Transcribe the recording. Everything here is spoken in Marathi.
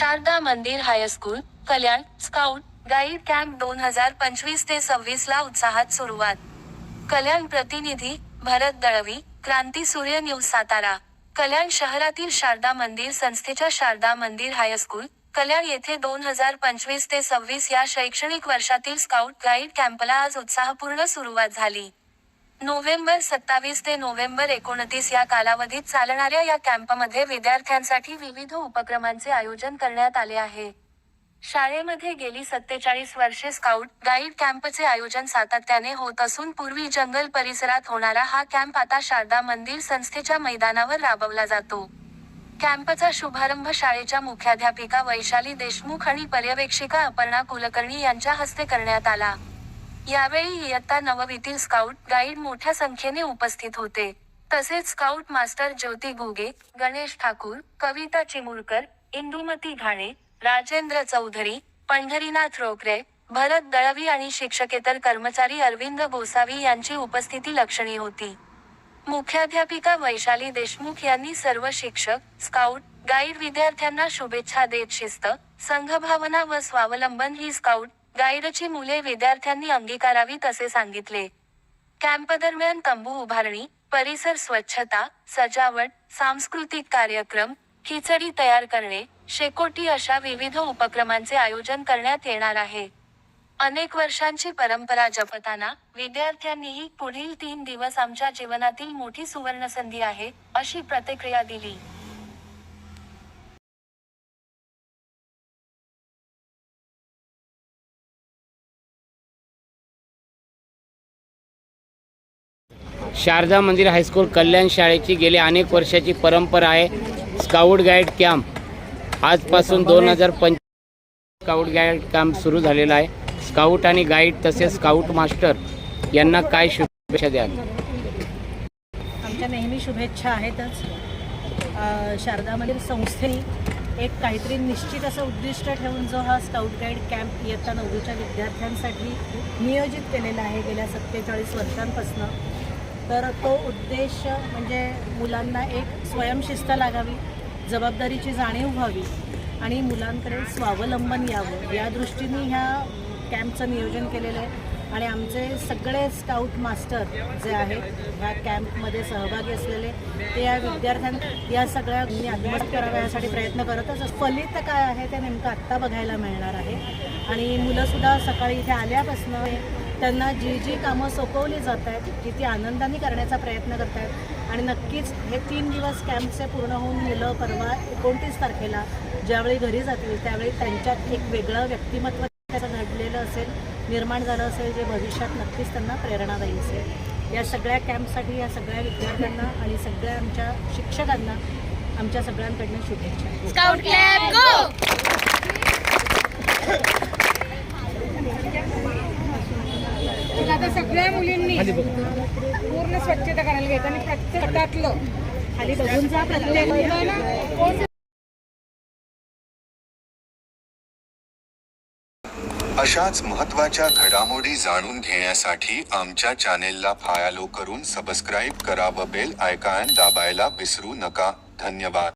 Sharada Mandir high school Kalyan scout guide camp दोन हजार पंचवीस ते सव्वीस ला उत्साहात सुरुवात. कल्याण प्रतिनिधी भरत दळवी क्रांती सूर्य न्यूज सातारा. कल्याण शहरातील शारदा मंदिर संस्थेच्या शारदा मंदिर हायस्कूल कल्याण येथे दोन हजार पंचवीस ते सव्वीस या शैक्षणिक वर्षातील स्काउट गाईड कॅम्पला आज उत्साहपूर्ण सुरुवात झाली. नोव्हेंबर सत्तावीस ते नोव्हेंबर एकोणतीस या कालावधीत चालणाऱ्या या कॅम्पमध्ये विद्यार्थ्यांसाठी विविध उपक्रमांचे आयोजन करण्यात आले आहे. शाळेमध्ये गेली सत्तेचाळीस वर्षे स्काउट गाईड कॅम्पचे आयोजन सातत्याने होत असून पूर्वी जंगल परिसरात होणारा हा कॅम्प आता शारदा मंदिर संस्थेच्या मैदानावर राबवला जातो. कॅम्पचा शुभारंभ शाळेच्या मुख्याध्यापिका वैशाली देशमुख आणि पर्यवेक्षिका अपर्णा कुलकर्णी यांच्या हस्ते करण्यात आला. यावेळी इयत्ता नववीतील स्काउट गाईड मोठ्या संख्येने उपस्थित होते. तसेच स्काउट मास्टर ज्योती घुगे गणेश ठाकूर कविता चिमुरकर इंदुमती घाणे राजेंद्र चौधरी पंढरीनाथ रोकरे भरत दळवी आणि शिक्षकेतर कर्मचारी अरविंद गोसावी यांची उपस्थिती लक्षणीय होती. मुख्याध्यापिका वैशाली देशमुख यांनी सर्व शिक्षक स्काउट गाईड विद्यार्थ्यांना शुभेच्छा देत शिस्त संघभावना व स्वावलंबन ही स्काउट गाईडची मुले विद्यार्थ्यांनी अंगीकारावीत असे सांगितले. कॅम्पदरम्यान तंबू उभारणी परिसर स्वच्छता सजावट सांस्कृतिक कार्यक्रम खिचडी तयार करणे शेकोटी अशा विविध उपक्रमांचे आयोजन करण्यात येणार आहे. अनेक वर्षांची परंपरा जपताना विद्यार्थ्यांनीही पुढील तीन दिवस आमच्या जीवनातील मोठी सुवर्णसंधी आहे अशी प्रतिक्रिया दिली. शारदा मंदिर हायस्कूल कल्याण शाळेची गेली अनेक वर्षाची परंपरा आहे. Scout guide camp. आजपासून दोन हजार पंच स्काउट गाईड कॅम्प सुरू झालेला आहे. स्काउट आणि गाईड तसेच स्काउट मास्टर यांना काय शुभेच्छा द्या आमच्या नेहमी शुभेच्छा आहेतच. शारदा मंदिर संस्थेने एक काहीतरी निश्चित असं उद्दिष्ट ठेवून जो हा स्काउट गाईड कॅम्प इयत्ता नववीच्या विद्यार्थ्यांसाठी नियोजित केलेला आहे गेल्या सत्तेचाळीस वर्षांपासून. तर तो उद्देश म्हणजे मुलांना एक स्वयंशिस्त लागावी जबाबदारीची जाणीव व्हावी आणि मुलांकडे स्वावलंबन यावं. या दृष्टीने ह्या कॅम्पचं नियोजन केलेलं आहे आणि आमचे सगळे स्काउट मास्टर जे आहेत ह्या कॅम्पमध्ये सहभागी असलेले ते या विद्यार्थ्यांना या सगळ्या आत्मसात कराव्या यासाठी प्रयत्न करतच फलित काय आहे ते नेमकं आत्ता बघायला मिळणार आहे. आणि मुलंसुद्धा सकाळी इथे आल्यापासून त्यांना जी जी कामं सोपवली जात आहेत ती ती आनंदाने करण्याचा प्रयत्न करत आहेत. आणि नक्कीच हे तीन दिवस कॅम्पचे पूर्ण होऊन मुलं परवा एकोणतीस तारखेला ज्यावेळी घरी जातील त्यावेळी त्यांच्यात एक वेगळं व्यक्तिमत्व त्याचं घडलेलं असेल निर्माण झालं असेल जे भविष्यात नक्कीच त्यांना प्रेरणादायी असेल. या सगळ्या कॅम्पसाठी या सगळ्या विद्यार्थ्यांना आणि सगळ्या आमच्या शिक्षकांना आमच्या सगळ्यांकडनं शुभेच्छा. सगळ्या मुलींनी पूर्ण स्वच्छता करायला घ्यायचं आणि प्रत्येक गटातलं खाली बघून जा प्रत्येक कोण अशाच महत्त्वाच्या घडामोडी जाणून घेण्यासाठी आमच्या चॅनेलला फॉलो करून सबस्क्राईब करा व बेल आयकॉन दाबायला विसरू नका. धन्यवाद.